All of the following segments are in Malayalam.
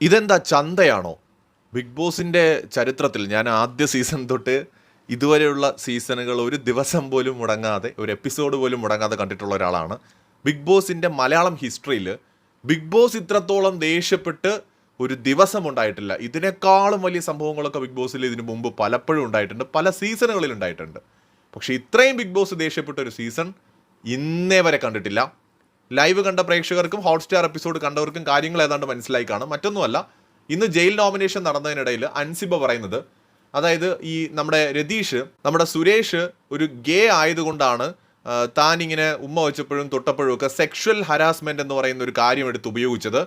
ഇതെന്താ ചന്തയാണോ? ബിഗ് ബോസിന്റെ ചരിത്രത്തിൽ ഞാൻ ആദ്യ സീസൺ തൊട്ട് ഇതുവരെയുള്ള സീസണുകൾ ഒരു ദിവസം പോലും മുടങ്ങാതെ ഒരു എപ്പിസോഡ് പോലും മുടങ്ങാതെ കണ്ടിട്ടുള്ള ഒരാളാണ്. ബിഗ് ബോസിന്റെ മലയാളം ഹിസ്റ്ററിയിൽ ബിഗ് ബോസ് ഇത്രത്തോളം ദേഷ്യപ്പെട്ട് ഒരു ദിവസം ഉണ്ടായിട്ടില്ല. ഇതിനേക്കാളും വലിയ സംഭവങ്ങളൊക്കെ ബിഗ് ബോസിൽ ഇതിനു മുമ്പ് പലപ്പോഴും ഉണ്ടായിട്ടുണ്ട്. പല സീസണുകളിൽ ഉണ്ടായിട്ടുണ്ട്. പക്ഷേ ഇത്രയും ബിഗ് ബോസ് ദേഷ്യപ്പെട്ട ഒരു സീസൺ ഇന്നേ വരെ കണ്ടിട്ടില്ല. ലൈവ് കണ്ട പ്രേക്ഷകർക്കും ഹോട്ട്സ്റ്റാർ എപ്പിസോഡ് കണ്ടവർക്കും കാര്യങ്ങൾ ഏതാണ്ട് മനസ്സിലായി കാണും. മറ്റൊന്നുമല്ല ഇന്ന് ജയിൽ നോമിനേഷൻ നടന്നതിനിടയിൽ അൻസിബ പറയുന്നത് അതായത് ഈ നമ്മുടെ രതീഷ് നമ്മുടെ സുരേഷ് ഒരു ഗേ ആയതുകൊണ്ടാണ് താൻ ഇങ്ങനെ ഉമ്മ വെച്ചപ്പോഴും തൊട്ടപ്പോഴും ഒക്കെ സെക്ഷൽ ഹരാസ്മെന്റ് എന്ന് പറയുന്ന ഒരു കാര്യം എടുത്ത് ഉപയോഗിച്ചത്.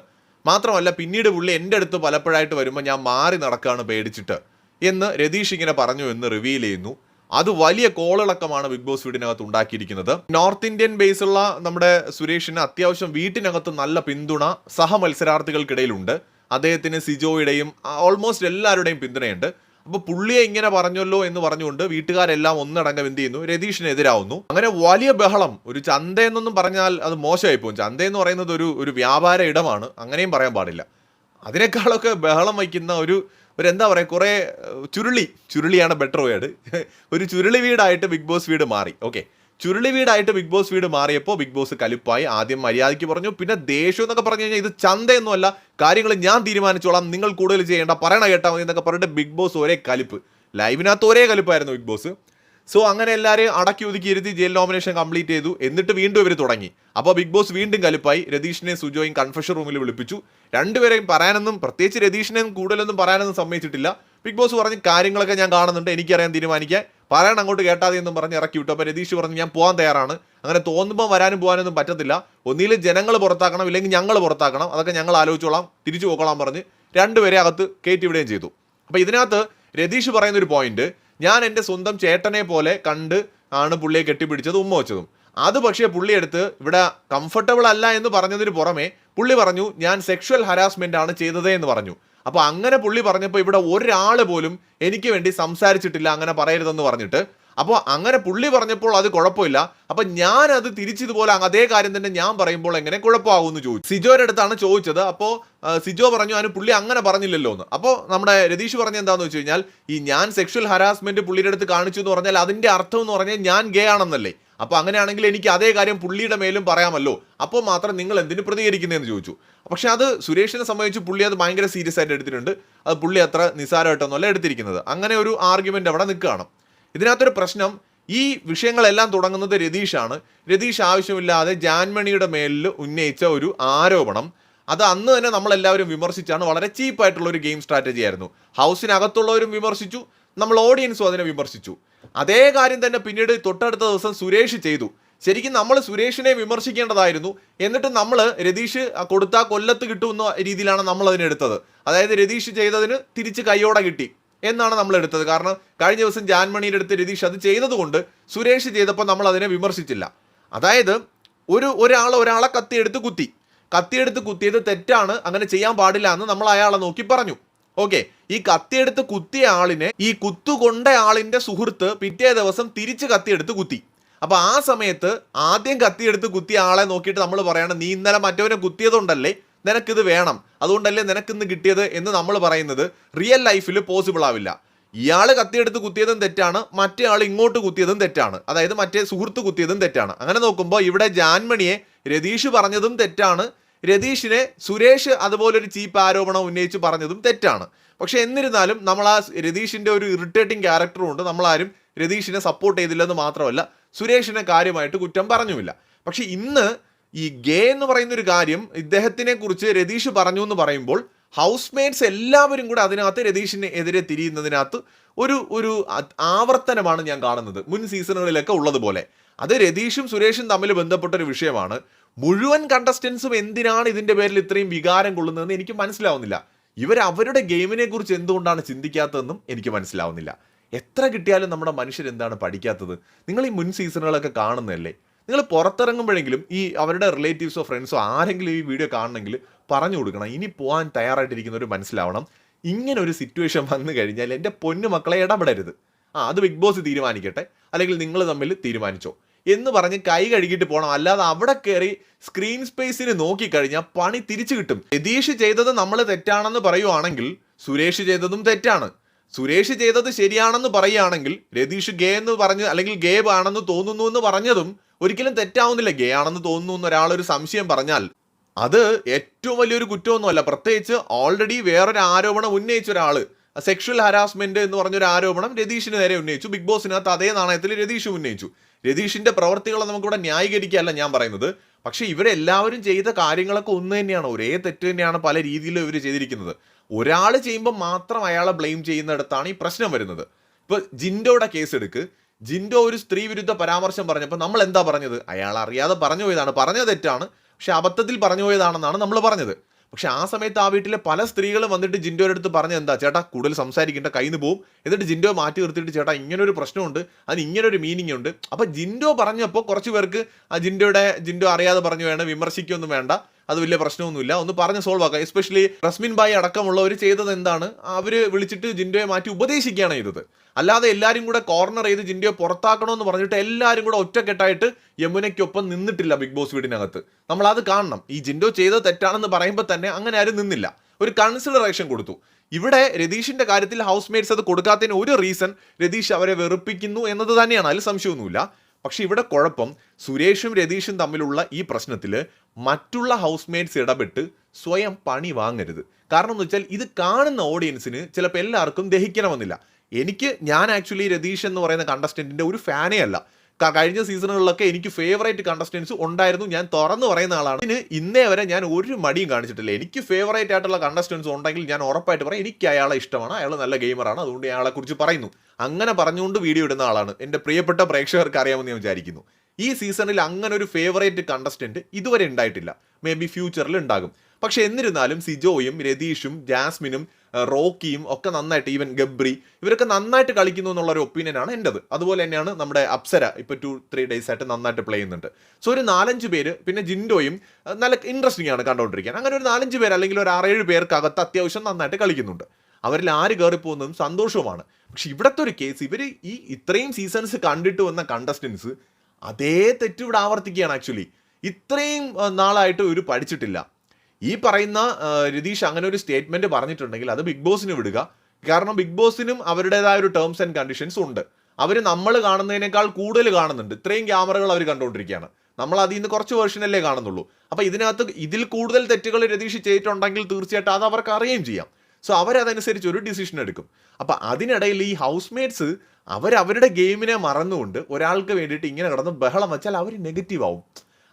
മാത്രമല്ല പിന്നീട് പുള്ളി എന്റെ അടുത്ത് പലപ്പോഴായിട്ട് വരുമ്പോൾ ഞാൻ മാറി നടക്കുകയാണ് പേടിച്ചിട്ട് എന്ന് രതീഷ് ഇങ്ങനെ പറഞ്ഞു എന്ന് റിവീൽ ചെയ്യുന്നു. അത് വലിയ കോളിളക്കമാണ് ബിഗ് ബോസ് വീടിനകത്ത് ഉണ്ടാക്കിയിരിക്കുന്നത്. നോർത്ത് ഇന്ത്യൻ ബേസുള്ള നമ്മുടെ സുരേഷിന് അത്യാവശ്യം വീട്ടിനകത്ത് നല്ല പിന്തുണ സഹ മത്സരാർത്ഥികൾക്കിടയിലുണ്ട്. അദ്ദേഹത്തിന് സിജോയുടെയും ഓൾമോസ്റ്റ് എല്ലാവരുടെയും പിന്തുണയുണ്ട്. അപ്പൊ പുള്ളിയെ ഇങ്ങനെ പറഞ്ഞല്ലോ എന്ന് പറഞ്ഞുകൊണ്ട് വീട്ടുകാരെല്ലാം ഒന്നടങ്കം എന്ത് ചെയ്യുന്നു? രതീഷിന് എതിരാവുന്നു. അങ്ങനെ വലിയ ബഹളം. ഒരു ചന്തയെന്നൊന്നും പറഞ്ഞാൽ അത് മോശമായി പോകും ചന്തയെന്ന് പറയുന്നത് ഒരു ഒരു വ്യാപാര ഇടമാണ്. അങ്ങനെയും പറയാൻ പാടില്ല. അതിനേക്കാളൊക്കെ ബഹളം വയ്ക്കുന്ന ഒരു ഒരു എന്താ പറയുക കുറേ ചുരുളി. ചുരുളിയാണ് ബെറ്റർ വേർഡ് ഒരു ചുരുളി വീടായിട്ട് ബിഗ് ബോസ് വീട് മാറി. ഓക്കെ ചുരുളി വീടായിട്ട് ബിഗ് ബോസ് വീട് മാറിയപ്പോൾ ബിഗ് ബോസ് കലിപ്പായി ആദ്യം മര്യാദയ്ക്ക് പറഞ്ഞു പിന്നെ ദേഷ്യം എന്നൊക്കെ പറഞ്ഞു കഴിഞ്ഞാൽ ഇത് ചന്തയൊന്നുമല്ല കാര്യങ്ങൾ ഞാൻ തീരുമാനിച്ചോളാം നിങ്ങൾ കൂടുതൽ ചെയ്യേണ്ട പറയണ കേട്ടാൽ മതി എന്നൊക്കെ പറഞ്ഞിട്ട് ബിഗ് ബോസ് ഒരേ കലിപ്പ്. ലൈവിനകത്ത് ഒരേ കലിപ്പായിരുന്നു ബിഗ് ബോസ് സോ അങ്ങനെ എല്ലാവരെയും അടക്കി ഒതുക്കി ഇരുത്തി ജയിൽ നോമിനേഷൻ കംപ്ലീറ്റ് ചെയ്തു. എന്നിട്ട് വീണ്ടും ഇവർ തുടങ്ങി. അപ്പോൾ ബിഗ് ബോസ് വീണ്ടും കലിപ്പായി. രതീഷിനെയും സുജോയും കൺഫഷൻ റൂമിൽ വിളിപ്പിച്ചു. രണ്ടുപേരെയും പറയാനൊന്നും പ്രത്യേകിച്ച് രതീഷിനെയും കൂടുതലൊന്നും പറയാനൊന്നും സമ്മതിച്ചിട്ടില്ല. ബിഗ് ബോസ് പറഞ്ഞ് കാര്യങ്ങളൊക്കെ ഞാൻ കാണുന്നുണ്ട്. എനിക്കറിയാൻ തീരുമാനിക്കാൻ പറയാൻ അങ്ങോട്ട് കേട്ടാതെ എന്നും പറഞ്ഞ് ഇറക്കി വിട്ടു. അപ്പോൾ രതീഷ് പറഞ്ഞു ഞാൻ പോകാൻ തയ്യാറാണ്. അങ്ങനെ തോന്നുമ്പോൾ വരാനും പോകാനൊന്നും പറ്റത്തില്ല. ഒന്നിലും ജനങ്ങൾ പുറത്താക്കണം ഇല്ലെങ്കിൽ ഞങ്ങൾ പുറത്താക്കണം. അതൊക്കെ ഞങ്ങൾ ആലോചിച്ചോളാം തിരിച്ചു പോക്കോളാം പറഞ്ഞ് രണ്ടുപേരെ അകത്ത് കയറ്റി വിടുകയും ചെയ്തു. അപ്പോൾ ഇതിനകത്ത് രതീഷ് പറയുന്നൊരു പോയിന്റ് ഞാൻ എന്റെ സ്വന്തം ചേട്ടനെ പോലെ കണ്ട് ആണ് പുള്ളിയെ കെട്ടിപ്പിടിച്ചത് ഉമ്മ വെച്ചതും. അത് പക്ഷേ പുള്ളിയെടുത്ത് ഇവിടെ കംഫർട്ടബിൾ അല്ല എന്ന് പറഞ്ഞതിന് പുറമെ പുള്ളി പറഞ്ഞു ഞാൻ സെക്ഷൽ ഹരാസ്മെന്റ് ആണ് ചെയ്തത് എന്ന് പറഞ്ഞു. അപ്പോൾ അങ്ങനെ പുള്ളി പറഞ്ഞപ്പോൾ ഇവിടെ ഒരാൾ പോലും എനിക്ക് വേണ്ടി സംസാരിച്ചിട്ടില്ല അങ്ങനെ പറയരുതെന്ന് പറഞ്ഞിട്ട് അപ്പോൾ അങ്ങനെ പുള്ളി പറഞ്ഞപ്പോൾ അത് കുഴപ്പമില്ല. അപ്പം ഞാൻ അത് തിരിച്ചിതുപോലെ അതേ കാര്യം തന്നെ ഞാൻ പറയുമ്പോൾ എങ്ങനെ കുഴപ്പമാകുമെന്ന് ചോദിച്ചു. സിജോയുടെ അടുത്താണ് ചോദിച്ചത്. അപ്പോൾ സിജോ പറഞ്ഞു അതിന് പുള്ളി അങ്ങനെ പറഞ്ഞില്ലല്ലോ എന്ന് അപ്പോൾ നമ്മുടെ രതീഷ് പറഞ്ഞ എന്താണെന്ന് വെച്ച് കഴിഞ്ഞാൽ ഈ ഞാൻ സെക്ഷൽ ഹരാസ്മെന്റ് പുള്ളിയുടെ അടുത്ത് കാണിച്ചു എന്ന് പറഞ്ഞാൽ അതിന്റെ അർത്ഥം എന്ന് പറഞ്ഞാൽ ഞാൻ ഗേ ആണെന്നല്ലേ. അപ്പോൾ അങ്ങനെയാണെങ്കിൽ എനിക്ക് അതേ കാര്യം പുള്ളിയുടെ മേലും പറയാമല്ലോ. അപ്പോൾ മാത്രം നിങ്ങൾ എന്തിന് പ്രതികരിക്കുന്നതെന്ന് ചോദിച്ചു. പക്ഷെ അത് സുരേഷിനെ സംബന്ധിച്ച് പുള്ളി അത് ഭയങ്കര സീരിയസ് ആയിട്ട് എടുത്തിട്ടുണ്ട്. അത് പുള്ളി അത്ര നിസ്സാരമായിട്ടൊന്നുമല്ല എടുത്തിരിക്കുന്നത്. അങ്ങനെ ഒരു ആർഗ്യുമെന്റ് അവിടെ നിൽക്കുകയാണ്. ഇതിനകത്തൊരു പ്രശ്നം ഈ വിഷയങ്ങളെല്ലാം തുടങ്ങുന്നത് രതീഷാണ്. രതീഷ് ആവശ്യമില്ലാതെ ജാൻമണിയുടെ മേലിൽ ഉന്നയിച്ച ഒരു ആരോപണം. അത് അന്ന് തന്നെ നമ്മളെല്ലാവരും വിമർശിച്ചാണ്. വളരെ ചീപ്പായിട്ടുള്ള ഒരു ഗെയിം സ്ട്രാറ്റജി ആയിരുന്നു. ഹൗസിനകത്തുള്ളവരും വിമർശിച്ചു. നമ്മൾ ഓഡിയൻസും അതിനെ വിമർശിച്ചു. അതേ കാര്യം തന്നെ പിന്നീട് തൊട്ടടുത്ത ദിവസം സുരേഷ് ചെയ്തു. ശരിക്കും നമ്മൾ സുരേഷിനെ വിമർശിക്കേണ്ടതായിരുന്നു. എന്നിട്ട് നമ്മൾ രതീഷ് കൊടുത്താൽ കൊല്ലത്ത് കിട്ടുമെന്ന രീതിയിലാണ് നമ്മൾ അതിനെടുത്തത്. അതായത് രതീഷ് ചെയ്തതിന് തിരിച്ച് കൈയോടെ കിട്ടി. എന്നാണ് നമ്മൾ എടുത്തത്. കാരണം കഴിഞ്ഞ ദിവസം ജാൻമണിയുടെ അടുത്ത് രതീഷ് അത് ചെയ്തതുകൊണ്ട് സുരേഷ് ചെയ്തപ്പോൾ നമ്മൾ അതിനെ വിമർശിച്ചില്ല. അതായത് ഒരു ഒരാൾ ഒരാളെ കത്തിയെടുത്ത് കുത്തി. കത്തിയെടുത്ത് കുത്തിയത് തെറ്റാണ് അങ്ങനെ ചെയ്യാൻ പാടില്ല എന്ന് നമ്മൾ അയാളെ നോക്കി പറഞ്ഞു. ഓക്കെ ഈ കത്തിയെടുത്ത് കുത്തിയ ആളിനെ ഈ കുത്തുകൊണ്ട ആളിന്റെ സുഹൃത്ത് പിറ്റേ ദിവസം തിരിച്ച് കത്തിയെടുത്ത് കുത്തി. അപ്പൊ ആ സമയത്ത് ആദ്യം കത്തിയെടുത്ത് കുത്തിയ ആളെ നോക്കിയിട്ട് നമ്മൾ പറയണം നീ ഇന്നലെ മറ്റവനെ കുത്തിയതുകൊണ്ടല്ലേ നിനക്കിത് വേണം. അതുകൊണ്ടല്ലേ നിനക്കിന്ന് കിട്ടിയത് എന്ന് നമ്മൾ പറയുന്നത് റിയൽ ലൈഫിൽ പോസിബിൾ ആവില്ല. ഇയാൾ കത്തിയെടുത്ത് കുത്തിയതും തെറ്റാണ് മറ്റേ ആൾ ഇങ്ങോട്ട് കുത്തിയതും തെറ്റാണ്. അതായത് മറ്റേ സുഹൃത്ത് കുത്തിയതും തെറ്റാണ്. അങ്ങനെ നോക്കുമ്പോൾ ഇവിടെ ജാൻമണിയെ രതീഷ് പറഞ്ഞതും തെറ്റാണ്. രതീഷിനെ സുരേഷ് അതുപോലൊരു ചീപ്പ് ആരോപണം ഉന്നയിച്ച് പറഞ്ഞതും തെറ്റാണ്. പക്ഷെ എന്നിരുന്നാലും നമ്മൾ ആ രതീഷിന്റെ ഒരു ഇറിറ്റേറ്റിംഗ് ക്യാരക്ടറും ഉണ്ട് നമ്മളാരും രതീഷിനെ സപ്പോർട്ട് ചെയ്തില്ലെന്ന് മാത്രമല്ല സുരേഷിനെ കാര്യമായിട്ട് കുറ്റം പറഞ്ഞുമില്ല. പക്ഷെ ഇന്ന് ഈ ഗേ എന്ന് പറയുന്ന ഒരു കാര്യം ഇദ്ദേഹത്തിനെ കുറിച്ച് രതീഷ് പറഞ്ഞു എന്ന് പറയുമ്പോൾ ഹൗസ് മേറ്റ്സ് എല്ലാവരും കൂടെ അതിനകത്ത് രതീഷിന് എതിരെ തിരിയുന്നതിനകത്ത് ഒരു ഒരു ആവർത്തനമാണ് ഞാൻ കാണുന്നത് മുൻ സീസണുകളിലൊക്കെ ഉള്ളതുപോലെ. അത് രതീഷും സുരേഷും തമ്മിൽ ബന്ധപ്പെട്ട ഒരു വിഷയമാണ്. മുഴുവൻ കണ്ടസ്റ്റൻസും എന്തിനാണ് ഇതിന്റെ പേരിൽ ഇത്രയും വികാരം കൊള്ളുന്നതെന്ന് എനിക്ക് മനസ്സിലാവുന്നില്ല. ഇവർ അവരുടെ ഗെയിമിനെ കുറിച്ച് എന്തുകൊണ്ടാണ് ചിന്തിക്കാത്തതെന്നും എനിക്ക് മനസ്സിലാവുന്നില്ല. എത്ര കിട്ടിയാലും നമ്മുടെ മനുഷ്യരെന്താണ് പഠിക്കാത്തത്? നിങ്ങൾ ഈ മുൻ സീസണുകളൊക്കെ കാണുന്നതല്ലേ? നിങ്ങൾ പുറത്തിറങ്ങുമ്പോഴെങ്കിലും ഈ അവരുടെ റിലേറ്റീവ്സോ ഫ്രണ്ട്സോ ആരെങ്കിലും ഈ വീഡിയോ കാണണമെങ്കിൽ പറഞ്ഞു കൊടുക്കണം. ഇനി പോകാൻ തയ്യാറായിട്ടിരിക്കുന്നവർ മനസ്സിലാവണം. ഇങ്ങനെ ഒരു സിറ്റുവേഷൻ വന്നു കഴിഞ്ഞാൽ എന്റെ പൊന്നു മക്കളെ ഇടപെടരുത്. ആ അത് ബിഗ് ബോസ് തീരുമാനിക്കട്ടെ. അല്ലെങ്കിൽ നിങ്ങൾ തമ്മിൽ തീരുമാനിച്ചോ. എന്ന് പറഞ്ഞ് കൈ കഴുകിയിട്ട് പോകണം. അല്ലാതെ അവിടെ കയറി സ്ക്രീൻ സ്പേസിന് നോക്കിക്കഴിഞ്ഞാൽ പണി തിരിച്ചു കിട്ടും. രതീഷ് ചെയ്തത് നമ്മൾ തെറ്റാണെന്ന് പറയുവാണെങ്കിൽ സുരേഷ് ചെയ്തതും തെറ്റാണ്. സുരേഷ് ചെയ്തത് ശരിയാണെന്ന് പറയുകയാണെങ്കിൽ രതീഷ് ഗേ എന്ന് പറഞ്ഞ് അല്ലെങ്കിൽ ഗേബ് ആണെന്ന് തോന്നുന്നു എന്ന് പറഞ്ഞതും ഒരിക്കലും തെറ്റാവുന്നില്ല. ഗേ ആണെന്ന് തോന്നുന്നു എന്ന് ഒരാളൊരു സംശയം പറഞ്ഞാൽ അത് ഏറ്റവും വലിയൊരു കുറ്റമൊന്നുമല്ല. പ്രത്യേകിച്ച് ഓൾറെഡി വേറൊരു ആരോപണം ഉന്നയിച്ച ഒരാൾ സെക്ഷൽ ഹരാസ്മെന്റ് എന്ന് പറഞ്ഞൊരു ആരോപണം രതീഷിന് നേരെ ഉന്നയിച്ചു. ബിഗ് ബോസിനകത്ത് അതേ നാണയത്തിൽ രതീഷ് ഉന്നയിച്ചു. രതീഷിന്റെ പ്രവർത്തികളെ നമുക്കിവിടെ ന്യായീകരിക്കുകയല്ല ഞാൻ പറയുന്നത്. പക്ഷേ ഇവരെല്ലാവരും ചെയ്ത കാര്യങ്ങളൊക്കെ ഒന്ന് തന്നെയാണ് ഒരേ തെറ്റ് തന്നെയാണ് പല രീതിയിലും ഇവർ ചെയ്തിരിക്കുന്നത്. ഒരാൾ ചെയ്യുമ്പോൾ മാത്രം അയാളെ ബ്ലെയിം ചെയ്യുന്നിടത്താണ് ഈ പ്രശ്നം വരുന്നത്. ഇപ്പൊ ജിൻഡോയുടെ കേസ് എടുക്ക്. ജിൻഡോ ഒരു സ്ത്രീ വിരുദ്ധ പരാമർശം പറഞ്ഞപ്പോൾ നമ്മൾ എന്താ പറഞ്ഞത്? അയാൾ അറിയാതെ പറഞ്ഞു പോയതാണ്. പറഞ്ഞ തെറ്റാണ്. പക്ഷെ അബദ്ധത്തിൽ പറഞ്ഞു പോയതാണെന്നാണ് നമ്മൾ പറഞ്ഞത്. പക്ഷെ ആ സമയത്ത് ആ വീട്ടിലെ പല സ്ത്രീകളും വന്നിട്ട് ജിൻഡോയുടെ അടുത്ത് പറഞ്ഞത് എന്താ? ചേട്ടാ കൂടുതൽ സംസാരിക്കേണ്ട കയ്യിൽ പോവും. എന്നിട്ട് ജിൻഡോ മാറ്റി നിർത്തിയിട്ട് ചേട്ടാ ഇങ്ങനൊരു പ്രശ്നമുണ്ട്. അതിന് ഇങ്ങനൊരു മീനിങ് ഉണ്ട്. അപ്പൊ ജിൻഡോ പറഞ്ഞപ്പോൾ കുറച്ച് പേർക്ക് ആ ജിൻഡോയുടെ ജിൻഡോ അറിയാതെ പറഞ്ഞു വേണം വിമർശിക്കൊന്നും വേണ്ട. അത് വലിയ പ്രശ്നമൊന്നുമില്ല. ഒന്ന് പറഞ്ഞ് സോൾവ് ആക്കാം. എസ്പെഷ്യലി റസ്മിൻ ബായി അടക്കമുള്ളവർ ചെയ്തത് എന്താണ്? അവർ വിളിച്ചിട്ട് ജിൻഡോയെ മാറ്റി ഉപദേശിക്കുകയാണ് ചെയ്തത്. അല്ലാതെ എല്ലാവരും കൂടെ കോർണർ ചെയ്ത് ജിൻഡോയെ പുറത്താക്കണമെന്ന് പറഞ്ഞിട്ട് എല്ലാവരും കൂടെ ഒറ്റക്കെട്ടായിട്ട് യമുനയ്ക്കൊപ്പം നിന്നിട്ടില്ല ബിഗ് ബോസ് വീടിനകത്ത്. നമ്മൾ അത് കാണണം. ഈ ജിൻഡോ ചെയ്തത് തെറ്റാണെന്ന് പറയുമ്പോൾ തന്നെ അങ്ങനെ ആരും നിന്നില്ല. ഒരു കൺസിഡറേഷൻ കൊടുത്തു. ഇവിടെ രതീഷിന്റെ കാര്യത്തിൽ ഹൗസ് മേറ്റ്സ് അത് കൊടുക്കാത്തതിന് ഒരു റീസൺ രതീഷ് അവരെ വെറുപ്പിക്കുന്നു എന്നത് തന്നെയാണ്. അതിൽ സംശയമൊന്നുമില്ല. പക്ഷെ ഇവിടെ കുഴപ്പം സുരേഷും രതീഷും തമ്മിലുള്ള ഈ പ്രശ്നത്തിൽ മറ്റുള്ള ഹൗസ് മേറ്റ്സ് ഇടപെട്ട് സ്വയം പണി വാങ്ങരുത്. കാരണം എന്ന് വെച്ചാൽ ഇത് കാണുന്ന ഓഡിയൻസിന് ചിലപ്പോൾ എല്ലാവർക്കും ദഹിക്കണമെന്നില്ല. എനിക്ക് ഞാൻ ആക്ച്വലി രതീഷ് എന്ന് പറയുന്ന കണ്ടസ്റ്റന്റിന്റെ ഒരു ഫാനേ അല്ല. കഴിഞ്ഞ സീസണുകളിലൊക്കെ എനിക്ക് ഫേവറേറ്റ് കണ്ടസ്റ്റൻസ് ഉണ്ടായിരുന്നു. ഞാൻ തുറന്നു പറയുന്ന ആളാണ്. ഇതിന് ഇന്നേ വരെ ഞാൻ ഒരു മടിയും കാണിച്ചിട്ടില്ല. എനിക്ക് ഫേവറേറ്റ് ആയിട്ടുള്ള കണ്ടസ്റ്റൻസ് ഉണ്ടെങ്കിൽ ഞാൻ ഉറപ്പായിട്ട് പറയും എനിക്ക് അയാളെ ഇഷ്ടമാണ് അയാൾ നല്ല ഗെയിമറാണ് അതുകൊണ്ട് അയാളെ കുറിച്ച് പറയുന്നു. അങ്ങനെ പറഞ്ഞുകൊണ്ട് വീഡിയോ ഇടുന്ന ആളാണ്. എന്റെ പ്രിയപ്പെട്ട പ്രേക്ഷകർക്ക് അറിയാമെന്ന് ഞാൻ വിചാരിക്കുന്നു. ഈ സീസണിൽ അങ്ങനെ ഒരു ഫേവറേറ്റ് കണ്ടസ്റ്റന്റ് ഇതുവരെ ഉണ്ടായിട്ടില്ല. മേ ബി ഫ്യൂച്ചറിൽ ഉണ്ടാകും. പക്ഷെ എന്നിരുന്നാലും സിജോയും രതീഷും ജാസ്മിനും റോക്കിയും ഒക്കെ നന്നായിട്ട് ഈവൻ ഗബ്രി ഇവരൊക്കെ നന്നായിട്ട് കളിക്കുന്നു എന്നുള്ള ഒരു ഒപ്പീനിയനാണ് എന്റെത്. അതുപോലെ തന്നെയാണ് നമ്മുടെ അപ്സര ഇപ്പോൾ ടു ത്രീ ഡേയ്സ് ആയിട്ട് നന്നായിട്ട് പ്ലേ ചെയ്യുന്നുണ്ട്. സോ ഒരു നാലഞ്ച് പേര് പിന്നെ ജിൻഡോയും നല്ല ഇൻട്രസ്റ്റിംഗ് ആണ് കണ്ടുകൊണ്ടിരിക്കാൻ അങ്ങനെ ഒരു നാലഞ്ച് പേര് അല്ലെങ്കിൽ ഒരു ആറേഴ് പേർക്കകത്ത് അത്യാവശ്യം നന്നായിട്ട് കളിക്കുന്നുണ്ട്. അവരിൽ ആര് കയറിപ്പോകുന്നതും സന്തോഷവുമാണ്. പക്ഷെ ഇവിടുത്തെ ഒരു കേസ് ഇവർ ഈ ഇത്രയും സീസൺസ് കണ്ടിട്ട് വന്ന കണ്ടസ്റ്റൻസ് അതേ തെറ്റ് ഇവിടെ ആവർത്തിക്കുകയാണ് ആക്ച്വലി ഇത്രയും നാളായിട്ട് ഒരു പഠിച്ചിട്ടില്ല. ഈ പറയുന്ന രതീഷ് അങ്ങനെ ഒരു സ്റ്റേറ്റ്മെന്റ് പറഞ്ഞിട്ടുണ്ടെങ്കിൽ അത് ബിഗ് ബോസിന് വിടുക. കാരണം ബിഗ് ബോസിനും അവരുടേതായ ഒരു ടേംസ് ആൻഡ് കണ്ടീഷൻസ് ഉണ്ട്. അവർ നമ്മൾ കാണുന്നതിനേക്കാൾ കൂടുതൽ കാണുന്നുണ്ട്. ഇത്രയും ക്യാമറകൾ അവർ കണ്ടുകൊണ്ടിരിക്കുകയാണ്. നമ്മൾ അതിൽ നിന്ന് കുറച്ച് വേർഷനല്ലേ കാണുന്നുള്ളൂ. അപ്പോൾ ഇതിനകത്ത് ഇതിൽ കൂടുതൽ തെറ്റുകൾ രതീഷ് ചെയ്തിട്ടുണ്ടെങ്കിൽ തീർച്ചയായിട്ടും അത് അവർക്ക് അറിയുകയും ചെയ്യാം. സോ അവരതനുസരിച്ച് ഒരു ഡിസിഷൻ എടുക്കും. അപ്പോൾ അതിനിടയിൽ ഈ ഹൗസ് മേറ്റ്സ് അവരവരുടെ ഗെയിമിനെ മറന്നുകൊണ്ട് ഒരാൾക്ക് വേണ്ടിയിട്ട് ഇങ്ങനെ കിടന്ന് ബഹളം വെച്ചാൽ അവർ നെഗറ്റീവ് ആവും.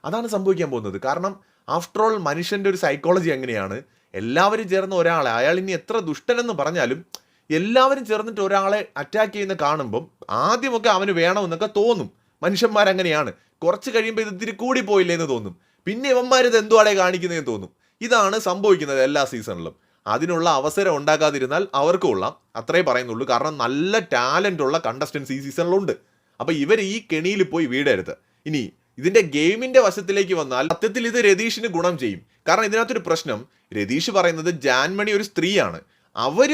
അതാണ് സംഭവിക്കാൻ പോകുന്നത്. കാരണം ആഫ്റ്റർ ഓൾ മനുഷ്യന്റെ ഒരു സൈക്കോളജി അങ്ങനെയാണ്. എല്ലാവരും ചേർന്ന് ഒരാളെ അയാൾ ഇനി എത്ര ദുഷ്ടനെന്ന് പറഞ്ഞാലും എല്ലാവരും ചേർന്നിട്ട് ഒരാളെ അറ്റാക്ക് ചെയ്യുന്ന കാണുമ്പം ആദ്യമൊക്കെ അവന് വേണമെന്നൊക്കെ തോന്നും. മനുഷ്യന്മാരങ്ങനെയാണ്. കുറച്ച് കഴിയുമ്പോൾ ഇത് ഇത്തിരി കൂടി പോയില്ലേ എന്ന് തോന്നും. പിന്നെ ഇവന്മാർ ഇത് എന്തുവാടെ കാണിക്കുന്നതെന്ന് തോന്നും. ഇതാണ് സംഭവിക്കുന്നത് എല്ലാ സീസണിലും അതിനുള്ള അവസരം ഉണ്ടാക്കാതിരുന്നാൽ അവർക്ക് കൊള്ളാം. അത്രേ പറയുന്നുള്ളൂ. കാരണം നല്ല ടാലന്റ് ഉള്ള കണ്ടസ്റ്റൻസ് ഈ സീസണിലുണ്ട് അപ്പോൾ ഇവർ ഈ കെണിയിൽ പോയി വീടരുത് ഇനി ഇതിന്റെ ഗെയിമിന്റെ വശത്തിലേക്ക് വന്നാൽ സത്യത്തിൽ ഇത് രതീഷിന് ഗുണം ചെയ്യും. കാരണം ഇതിനകത്തൊരു പ്രശ്നം രതീഷ് പറയുന്നത് ജാൻമണി ഒരു സ്ത്രീയാണ്. അവർ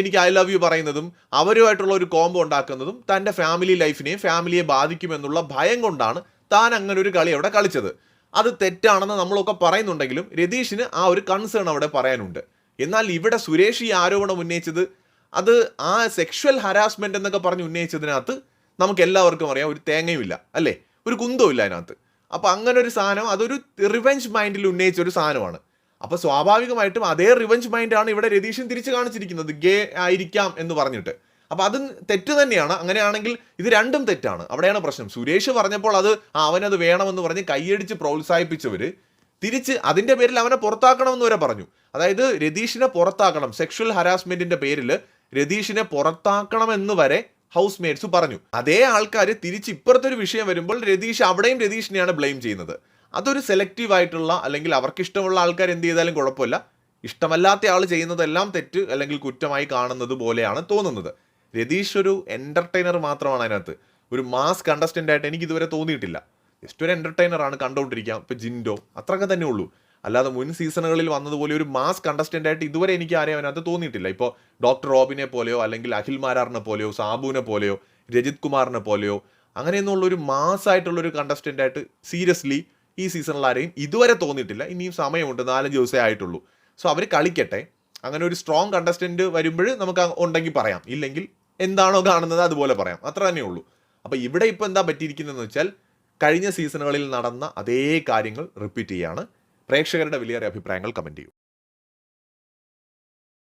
എനിക്ക് ഐ ലവ് യു പറയുന്നതും അവരുമായിട്ടുള്ള ഒരു കോംബോ ഉണ്ടാക്കുന്നതും തന്റെ ഫാമിലി ലൈഫിനെയും ഫാമിലിയെ ബാധിക്കുമെന്നുള്ള ഭയം കൊണ്ടാണ് താൻ അങ്ങനെ ഒരു കളി അവിടെ കളിച്ചത്. അത് തെറ്റാണെന്ന് നമ്മളൊക്കെ പറയുന്നുണ്ടെങ്കിലും രതീഷിന് ആ ഒരു കൺസേൺ അവിടെ പറയാനുണ്ട്. എന്നാൽ ഇവിടെ സുരേഷ് ഈ ആരോപണം ഉന്നയിച്ചത് അത് ആ സെക്ഷൽ ഹരാസ്മെന്റ് എന്നൊക്കെ പറഞ്ഞ് ഉന്നയിച്ചതിനകത്ത് നമുക്ക് എല്ലാവർക്കും അറിയാം ഒരു തേങ്ങയുമില്ല അല്ലേ? ഒരു കുന്തവും ഇല്ല അതിനകത്ത്. അപ്പൊ അങ്ങനെ ഒരു സാധനം അതൊരു റിവെഞ്ച് മൈൻഡിൽ ഉന്നയിച്ച ഒരു സാധനമാണ്. അപ്പോൾ സ്വാഭാവികമായിട്ടും അതേ റിവെഞ്ച് മൈൻഡാണ് ഇവിടെ രതീഷൻ തിരിച്ചു കാണിച്ചിരിക്കുന്നത് ഗേ ആയിരിക്കാം എന്ന് പറഞ്ഞിട്ട്. അപ്പൊ അത് തെറ്റ് തന്നെയാണ്. അങ്ങനെയാണെങ്കിൽ ഇത് രണ്ടും തെറ്റാണ്. അവിടെയാണ് പ്രശ്നം. സുരേഷ് പറഞ്ഞപ്പോൾ അത് അവനത് വേണമെന്ന് പറഞ്ഞ് കൈയടിച്ച് പ്രോത്സാഹിപ്പിച്ചവര് തിരിച്ച് അതിന്റെ പേരിൽ അവനെ പുറത്താക്കണമെന്ന് വരെ പറഞ്ഞു. അതായത് രതീഷിനെ പുറത്താക്കണം. സെക്ഷൽ ഹരാസ്മെന്റിന്റെ പേരിൽ രതീഷിനെ പുറത്താക്കണമെന്ന് വരെ ഹൗസ് മേറ്റ്സ് പറഞ്ഞു. അതേ ആൾക്കാർ തിരിച്ച് ഇപ്പുറത്തെ ഒരു വിഷയം വരുമ്പോൾ രതീഷ് അവിടെയും രതീഷിനെയാണ് ബ്ലെയിം ചെയ്യുന്നത്. അതൊരു സെലക്റ്റീവ് ആയിട്ടുള്ള അല്ലെങ്കിൽ അവർക്ക് ഇഷ്ടമുള്ള ആൾക്കാർ എന്ത് ചെയ്താലും കുഴപ്പമില്ല. ഇഷ്ടമല്ലാത്ത ആൾ ചെയ്യുന്നതെല്ലാം തെറ്റ് അല്ലെങ്കിൽ കുറ്റമായി കാണുന്നത് പോലെയാണ് തോന്നുന്നത്. രതീഷ് ഒരു എന്റർടൈനർ മാത്രമാണ് അതിനകത്ത്. ഒരു മാസ് കണ്ടസ്റ്റന്റ് ആയിട്ട് എനിക്ക് ഇതുവരെ തോന്നിയിട്ടില്ല. ജസ്റ്റ് ഒരു എന്റർടൈനറാണ് കണ്ടുകൊണ്ടിരിക്കാം ഇപ്പൊ ജിൻഡോ അത്രയൊക്കെ തന്നെ ഉള്ളൂ. അല്ലാതെ മുൻ സീസണുകളിൽ വന്നതുപോലെ ഒരു മാസ് കണ്ടസ്റ്റന്റ് ആയിട്ട് ഇതുവരെ എനിക്ക് ആരെയും അതിനകത്ത് തോന്നിയിട്ടില്ല. ഇപ്പോൾ ഡോക്ടർ റോബിനെ പോലെയോ അല്ലെങ്കിൽ അഖിൽ മാരാറിനെ പോലെയോ സാബുവിനെ പോലെയോ രജിത് കുമാറിനെ പോലെയോ അങ്ങനെയൊന്നുള്ള ഒരു മാസമായിട്ടുള്ള ഒരു കണ്ടസ്റ്റന്റ് ആയിട്ട് സീരിയസ്ലി ഈ സീസണിൽ ആരെയും ഇതുവരെ തോന്നിയിട്ടില്ല. ഇനിയും സമയമുണ്ട് നാലഞ്ച് ദിവസമേ ആയിട്ടുള്ളൂ. സോ അവർ കളിക്കട്ടെ. അങ്ങനെ ഒരു സ്ട്രോങ് കണ്ടസ്റ്റന്റ് വരുമ്പോൾ നമുക്ക് ഉണ്ടെങ്കിൽ പറയാം. ഇല്ലെങ്കിൽ എന്താണോ കാണുന്നത് അതുപോലെ പറയാം. അത്ര തന്നെ ഉള്ളൂ. അപ്പോൾ ഇവിടെ ഇപ്പോൾ എന്താ പറ്റിയിരിക്കുന്നതെന്ന് വെച്ചാൽ കഴിഞ്ഞ സീസണുകളിൽ നടന്ന അതേ കാര്യങ്ങൾ റിപ്പീറ്റ് ചെയ്യാണ്. പ്രേക്ഷകരുടെ വിലയേറിയ അഭിപ്രായങ്ങൾ കമന്റ് ചെയ്യൂ.